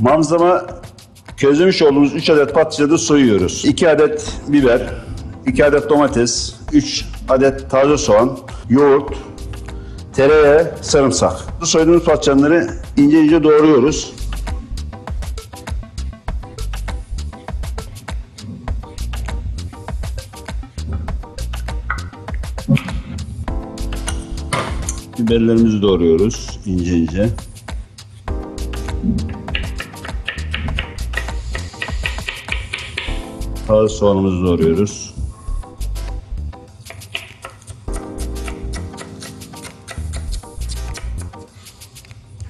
Manzama közlemiş olduğumuz 3 adet patlıcanı soyuyoruz. 2 adet biber, 2 adet domates, 3 adet taze soğan, yoğurt, tereyağı, sarımsak. Bu soyduğumuz patlıcanları ince ince doğruyoruz. Biberlerimizi doğruyoruz ince ince. Taze soğanımızı doğruyoruz.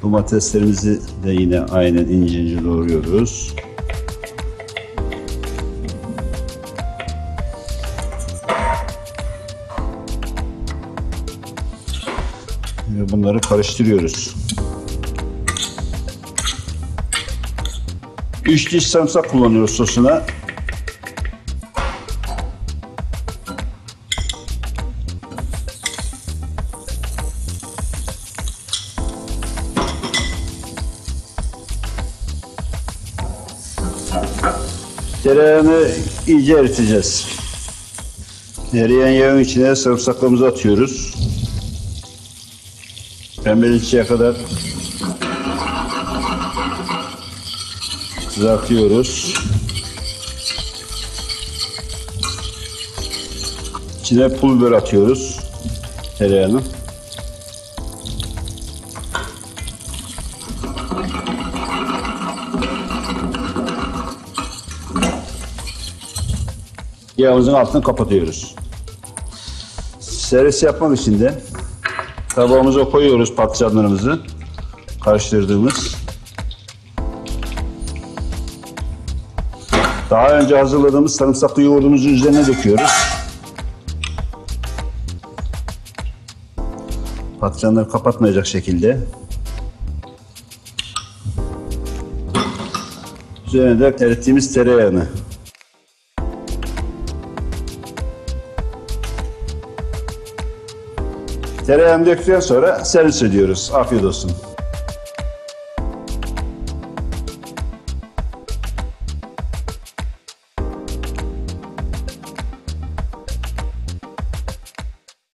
Domateslerimizi de yine aynen ince ince doğruyoruz. Ve bunları karıştırıyoruz. 3 diş sarımsak kullanıyoruz sosuna. Tereyağını iyice eriteceğiz. Eriyen yağın içine sarımsaklarımızı atıyoruz. Pembeleşinceye kadar kızartıyoruz. İçine pul biber atıyoruz. Tereyağını. Yağımızın altını kapatıyoruz. Servis yapmak için de tabağımıza koyuyoruz patlıcanlarımızı. Karıştırdığımız. Daha önce hazırladığımız sarımsaklı yoğurdumuzu üzerine döküyoruz. Patlıcanları kapatmayacak şekilde. Üzerine de erittiğimiz tereyağını. Tereyağını döktükten sonra servis ediyoruz. Afiyet olsun.